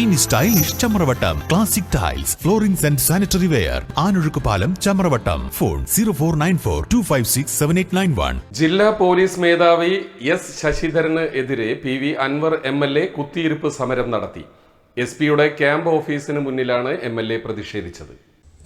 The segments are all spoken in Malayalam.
ഇനി stylish Chamravattam. Classic tiles floorings and sanitary ware ആനൊഴുക്ക് പാലം Chamravattam. Phone zero four nine four two five six seven eight nine one ജില്ലാ പോലീസ് മേധാവി എസ് ശശിധരന് എതിരെ P V Anvar M L A കുത്തിയിരിപ്പ് സമരം നടത്തി. എസ് പിയുടെ ക്യാമ്പ് ഓഫീസിന് മുന്നിലാണ് എം എൽ എ പ്രതിഷേധിച്ചത്.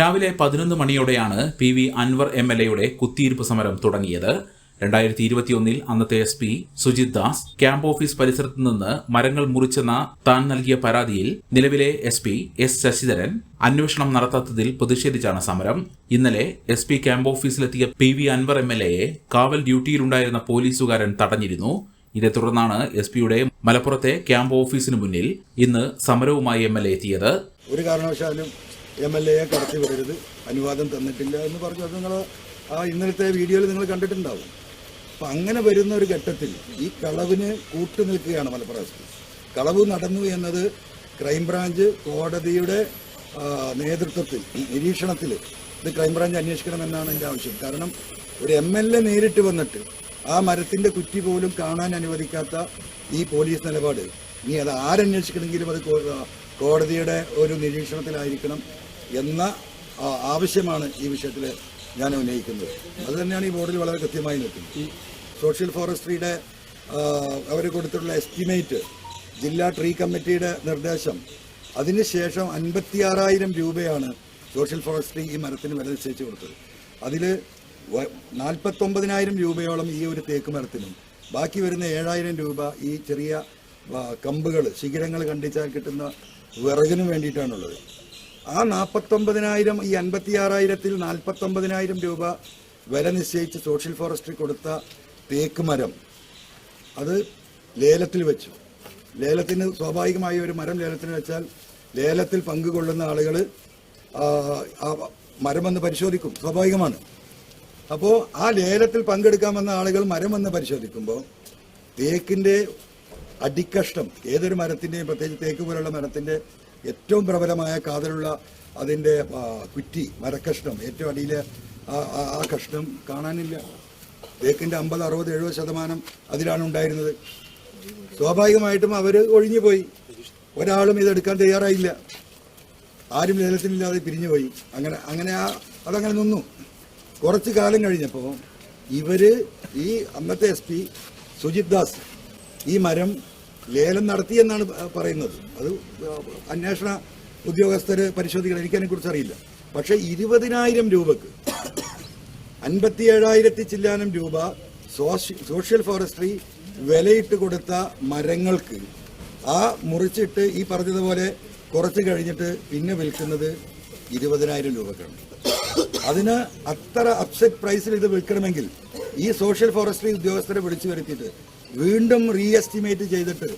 രാവിലെ പതിനൊന്ന് മണിയോടെയാണ് P V Anvar M L എയുടെ കുത്തിയിരിപ്പ് സമരം തുടങ്ങിയത്. രണ്ടായിരത്തി ഇരുപത്തിയൊന്നിൽ അന്നത്തെ S P Sujith Das camp office പരിസരത്ത് നിന്ന് മരങ്ങൾ മുറിച്ചെന്ന താൻ നൽകിയ പരാതിയിൽ നിലവിലെ എസ് പി എസ് ശശിധരൻ അന്വേഷണം നടത്താത്തതിൽ പ്രതിഷേധിച്ചാണ് സമരം. ഇന്നലെ S P camp ഓഫീസിലെത്തിയ P V Anvar M L എയെ കാവൽ ഡ്യൂട്ടിയിലുണ്ടായിരുന്ന പോലീസുകാരൻ തടഞ്ഞിരുന്നു. ഇതേ തുടർന്നാണ് എസ് പിയുടെ മലപ്പുറത്തെ ക്യാമ്പ് ഓഫീസിന് മുന്നിൽ ഇന്ന് സമരവുമായി എം എൽ എ എത്തിയത്. ഒരു കാരണവശാലും എം എൽ എയെ കടത്തി അനുവാദം തന്നിട്ടില്ല എന്ന് പറഞ്ഞു. അത് നിങ്ങൾ ആ ഇന്നലത്തെ വീഡിയോയിൽ നിങ്ങൾ കണ്ടിട്ടുണ്ടാവും. അപ്പം അങ്ങനെ വരുന്ന ഒരു ഘട്ടത്തിൽ ഈ കളവിന് കൂട്ടു നിൽക്കുകയാണ് മലപ്പുറം കളവ് നടന്നു എന്നത് ക്രൈംബ്രാഞ്ച് കോടതിയുടെ നേതൃത്വത്തിൽ നിരീക്ഷണത്തിൽ ഇത് ക്രൈംബ്രാഞ്ച് അന്വേഷിക്കണമെന്നാണ് എന്റെ ആവശ്യം. കാരണം ഒരു എം എൽ എ നേരിട്ട് വന്നിട്ട് ആ മരത്തിന്റെ കുറ്റി പോലും കാണാൻ അനുവദിക്കാത്ത ഈ പോലീസ് നിലപാട്. ഇനി അത് ആരന്വേഷിക്കണമെങ്കിലും അത് കോടതിയുടെ ഒരു നിരീക്ഷണത്തിലായിരിക്കണം എന്ന ആവശ്യമാണ് ഈ വിഷയത്തിൽ ഞാൻ ഉന്നയിക്കുന്നത്. അത് തന്നെയാണ് ഈ ബോർഡിൽ വളരെ കൃത്യമായി നിൽക്കുന്നത്. ഈ സോഷ്യൽ ഫോറസ്ട്രിയുടെ അവർ കൊടുത്തിട്ടുള്ള എസ്റ്റിമേറ്റ് ജില്ലാ ട്രീ കമ്മിറ്റിയുടെ നിർദ്ദേശം അതിനുശേഷം അൻപത്തിയാറായിരം രൂപയാണ് സോഷ്യൽ ഫോറസ്ട്രി ഈ മരത്തിന് വില നിശ്ചയിച്ച് കൊടുത്തത്. അതിൽ നാൽപ്പത്തൊമ്പതിനായിരം രൂപയോളം ഈ ഒരു തേക്ക് മരത്തിനും ബാക്കി വരുന്ന ഏഴായിരം രൂപ ഈ ചെറിയ കമ്പുകൾ ശിഖിരങ്ങൾ കണ്ടിച്ചാൽ കിട്ടുന്ന വിറകിനും വേണ്ടിയിട്ടാണുള്ളത്. ആ നാൽപ്പത്തൊമ്പതിനായിരം ഈ അൻപത്തി ആറായിരത്തിൽ നാൽപ്പത്തൊമ്പതിനായിരം രൂപ വില നിശ്ചയിച്ച് സോഷ്യൽ ഫോറസ്ട്രി കൊടുത്ത തേക്ക് മരം. അത് ലേലത്തിൽ വെച്ചു. ലേലത്തിന് സ്വാഭാവികമായി ഒരു മരം ലേലത്തിന് വെച്ചാൽ ലേലത്തിൽ പങ്കുകൊള്ളുന്ന ആളുകൾ ആ മരം വന്ന് പരിശോധിക്കും. സ്വാഭാവികമാണ്. അപ്പോൾ ആ ലേലത്തിൽ പങ്കെടുക്കാൻ വന്ന ആളുകൾ മരം വന്ന് പരിശോധിക്കുമ്പോൾ തേക്കിന്റെ അടിക്കഷ്ടം ഏതൊരു മരത്തിന്റെയും പ്രത്യേകിച്ച് തേക്ക് പോലുള്ള മരത്തിന്റെ ഏറ്റവും പ്രബലമായ കാതലുള്ള അതിന്റെ കുറ്റി മരക്കഷ്ണം ഏറ്റവും അടിയിലെ ആ കഷ്ണം കാണാനില്ല. തേക്കിന്റെ അമ്പത് അറുപത് എഴുപത് ശതമാനം അതിലാണ് ഉണ്ടായിരുന്നത്. സ്വാഭാവികമായിട്ടും അവർ ഒഴിഞ്ഞു പോയി. ഒരാളും ഇതെടുക്കാൻ തയ്യാറായില്ല. ആരും ലേലത്തിനില്ലാതെ പിരിഞ്ഞു പോയി. അങ്ങനെ അങ്ങനെ ആ അതങ്ങനെ നിന്നു. കുറച്ച് കാലം കഴിഞ്ഞപ്പോൾ ഇവർ ഈ അന്നത്തെ എസ് പി സുജിത് ദാസ് ഈ മരം ലേലം നടത്തിയെന്നാണ് പറയുന്നത്. അത് അന്വേഷണ ഉദ്യോഗസ്ഥർ പരിശോധിക്കണം. എനിക്കതിനെക്കുറിച്ച് അറിയില്ല. പക്ഷേ ഇരുപതിനായിരം രൂപക്ക് അൻപത്തി ഏഴായിരത്തി ചില്ലാനം രൂപ സോഷ്യൽ ഫോറസ്ട്രി വിലയിട്ട് കൊടുത്ത മരങ്ങൾക്ക് ആ മുറിച്ചിട്ട് ഈ പറഞ്ഞതുപോലെ കുറച്ച് കഴിഞ്ഞിട്ട് പിന്നെ വിൽക്കുന്നത് ഇരുപതിനായിരം രൂപക്കാണ്. അതിന് അത്ര അപ്സെറ്റ് പ്രൈസിൽ ഇത് വിൽക്കണമെങ്കിൽ ഈ സോഷ്യൽ ഫോറസ്ട്രി ഉദ്യോഗസ്ഥരെ വിളിച്ചു വരുത്തിയിട്ട് വീണ്ടും റീ എസ്റ്റിമേറ്റ് ചെയ്തിട്ട്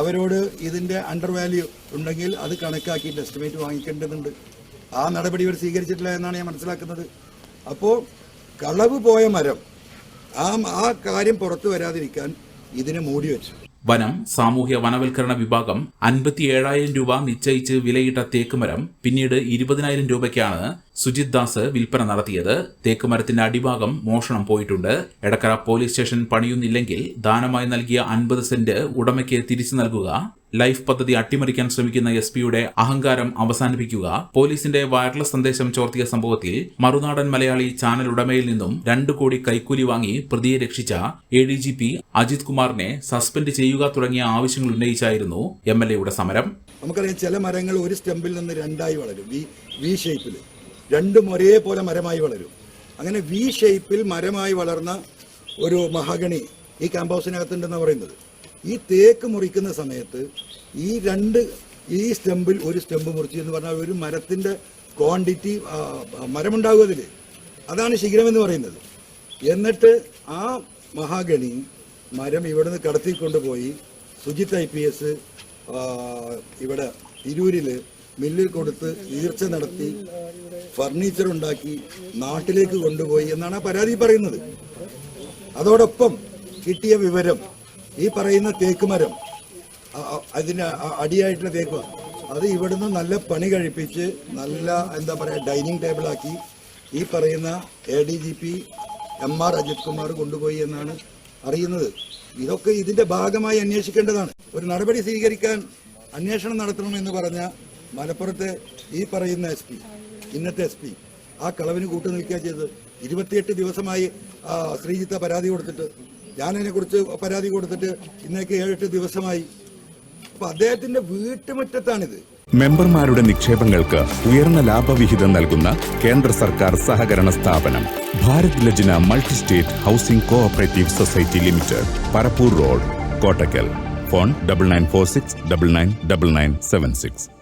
അവരോട് ഇതിന്റെ അണ്ടർ വാല്യൂ ഉണ്ടെങ്കിൽ അത് കണക്കാക്കിയിട്ട് എസ്റ്റിമേറ്റ് വാങ്ങിക്കേണ്ടതുണ്ട്. ആ നടപടി ഇവർ സ്വീകരിച്ചിട്ടില്ല എന്നാണ് ഞാൻ മനസ്സിലാക്കുന്നത്. അപ്പോൾ കളവ് പോയ മരം ആ ആ കാര്യം പുറത്തു വരാതിരിക്കാൻ ഇതിനെ മൂടി വെച്ചു. വനം സാമൂഹ്യ വനവൽക്കരണ വിഭാഗം അൻപത്തിയേഴായിരം രൂപ നിശ്ചയിച്ച് വിലയിട്ട തേക്കുമരം പിന്നീട് ഇരുപതിനായിരം രൂപയ്ക്കാണ് സുജിത് ദാസ് വിൽപ്പന നടത്തിയത്. തേക്കുമരത്തിന്റെ അടിഭാഗം മോഷണം പോയിട്ടുണ്ട്. എടക്കര പോലീസ് സ്റ്റേഷൻ പണിയുന്നില്ലെങ്കിൽ ദാനമായി നൽകിയ അൻപത് സെന്റ് ഉടമയ്ക്ക് തിരിച്ചു നൽകുക. ലൈഫ് പദ്ധതി അട്ടിമറിക്കാൻ ശ്രമിക്കുന്ന എസ് പിയുടെ അഹങ്കാരം അവസാനിപ്പിക്കുക. പോലീസിന്റെ വയർലെസ് സന്ദേശം ചോർത്തിയ സംഭവത്തിൽ മറുനാടൻ മലയാളി ചാനൽ ഉടമയിൽ നിന്നും രണ്ടു കോടി കൈക്കൂലി വാങ്ങി പ്രതിയെ രക്ഷിച്ച A D G P Ajith കുമാറിനെ സസ്പെൻഡ് ചെയ്യുക തുടങ്ങിയ ആവശ്യങ്ങൾ ഉന്നയിച്ചായിരുന്നു എം എൽ എയുടെ സമരം. നമുക്കറിയാം ചില മരങ്ങൾ ഒരു സ്റ്റെമ്പിൽ നിന്ന് രണ്ടായി വളരും. വി വി ഷേപ്പിൽ രണ്ടും ഒരേപോലെ മരമായി വളരും. അങ്ങനെ വി ഷേപ്പിൽ മരമായി വളർന്ന ഒരു മഹാഗണി ഈ ക്യാമ്പ് ഹൗസിനകത്തുണ്ടെന്ന് പറയുന്നത്. ഈ തേക്ക് മുറിക്കുന്ന സമയത്ത് ഈ രണ്ട് ഈ സ്റ്റെമ്പിൽ ഒരു സ്റ്റെമ്പ് മുറിച്ചു എന്ന് പറഞ്ഞാൽ ഒരു മരത്തിന്റെ ക്വാണ്ടിറ്റി മരമുണ്ടാകും അതിൽ അതാണ് ശിഖരം എന്ന് പറയുന്നത്. എന്നിട്ട് ആ മഹാഗണി മരം ഇവിടുന്ന് കടത്തിക്കൊണ്ടുപോയി സുജിത്ത് ഐ പി എസ് ഇവിടെ തിരൂരിൽ മില്ലിൽ കൊടുത്ത് ഈർച്ച നടത്തി ഫർണിച്ചർ ഉണ്ടാക്കി നാട്ടിലേക്ക് കൊണ്ടുപോയി എന്നാണ് ആ പരാതി പറയുന്നത്. അതോടൊപ്പം കിട്ടിയ വിവരം ഈ പറയുന്ന തേക്ക് മരം അതിന് അടിയായിട്ടുള്ള തേക്ക് അത് ഇവിടുന്ന് നല്ല പണി കഴിപ്പിച്ച് നല്ല എന്താ പറയുക ഡൈനിങ് ടേബിളാക്കി ഈ പറയുന്ന A D G P M R Ajith Kumar കൊണ്ടുപോയി എന്നാണ് അറിയുന്നത്. ഇതൊക്കെ ഇതിന്റെ ഭാഗമായി അന്വേഷിക്കേണ്ടതാണ്. ഒരു നടപടി സ്വീകരിക്കാൻ അന്വേഷണം നടത്തണമെന്ന് പറഞ്ഞ മലപ്പുറത്തെ ഈ പറയുന്ന എസ് പി ഇന്നത്തെ എസ് പി ആ കളവിന് കൂട്ടുനിൽക്കുക ചെയ്തത്. ഇരുപത്തിയെട്ട് ദിവസമായി ശ്രീജിത്ത പരാതി കൊടുത്തിട്ട് ഞാനതിനെക്കുറിച്ച് പരാതി കൊടുത്തിട്ട് ഇന്നേക്ക് ഏഴെട്ട് ദിവസമായി. അപ്പൊ അദ്ദേഹത്തിന്റെ വീട്ടുമുറ്റത്താണിത്. മെമ്പർമാരുടെ നിക്ഷേപങ്ങൾക്ക് ഉയർന്ന ലാഭവിഹിതം നൽകുന്ന കേന്ദ്ര സർക്കാർ സഹകരണ സ്ഥാപനം. Bharat Lajna multi state housing cooperative society limited Parappur road Kottakkal. Phone double nine four six double nine double nine seven six.